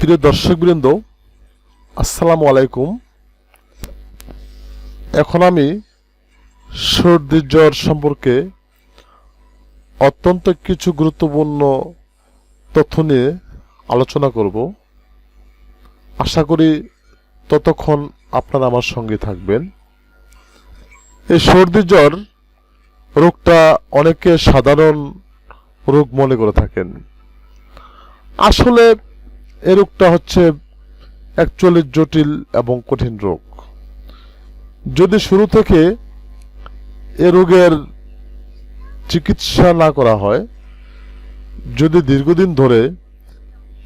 প্রিয় দর্শকবৃন্দ, আসসালামু আলাইকুম। এখন আমি সর্দি জ্বর সম্পর্কে অত্যন্ত কিছু গুরুত্বপূর্ণ তথ্য নিয়ে আলোচনা করব। আশা করি ততক্ষণ আপনারা আমার সঙ্গে থাকবেন। এই সর্দি জ্বর রোগটা অনেকে সাধারণ রোগ মনে করে থাকেন। আসলে এ রোগটা হচ্ছে অ্যাকচুয়ালি জটিল এবং কঠিন রোগ। যদি শুরু থেকে এ রোগের চিকিৎসা না করা হয়, যদি দীর্ঘদিন ধরে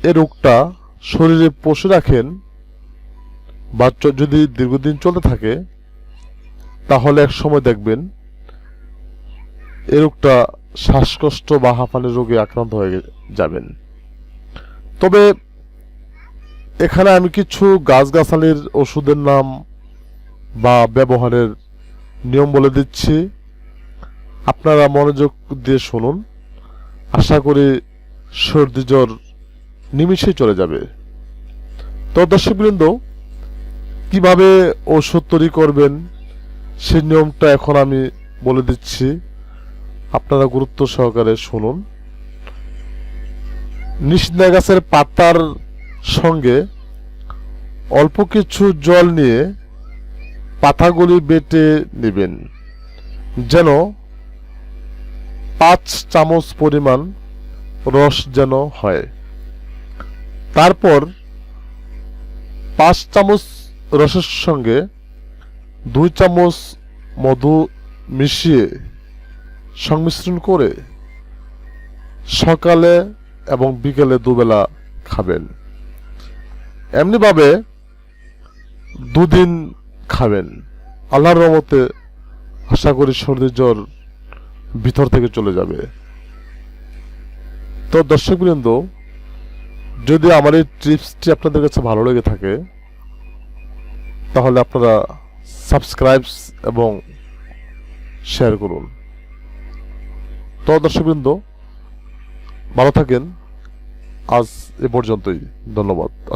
এ রোগটা শরীরে পোষে রাখেন বা যদি দীর্ঘদিন চলতে থাকে, তাহলে এক সময় দেখবেন এ রোগটা শ্বাসকষ্ট বা হাঁপানি রোগে আক্রান্ত হয়ে যাবেন। তবে এখানে আমি কিছু গাছগাছালির ওষুধের নাম বা ব্যবহারের নিয়ম বলে দিচ্ছি। আপনারা মনোযোগ দিয়ে শুনুন। আশা করি সর্দি জ্বর নিমিষেই চলে যাবে। তো দর্শকবৃন্দ, কীভাবে ওষুধ তৈরি করবেন সেই নিয়মটা এখন আমি বলে দিচ্ছি। আপনারা গুরুত্ব সহকারে শুনুন। নিষিদ্ধা গাছের পাতার সঙ্গে অল্প কিছু জল নিয়ে পাতাগুলি বেটে নেবেন, যেন পাঁচ চামচ পরিমাণ রস যেন হয়। তারপর পাঁচ চামচ রসের সঙ্গে দুই চামচ মধু মিশিয়ে সংমিশ্রণ করে সকালে এবং বিকেলে দুবেলা খাবেন। এমনিভাবে দুদিন খাবেন। আল্লাহর রহমতে আশা করি সর্দি জ্বর ভিতর থেকে চলে যাবে। তো দর্শকবৃন্দ, যদি আমার এই টিপসটি আপনাদের কাছে ভালো লেগে থাকে, তাহলে আপনারা সাবস্ক্রাইব এবং শেয়ার করুন। তো দর্শকবৃন্দ, ভালো থাকেন। আজ এ পর্যন্তই। ধন্যবাদ।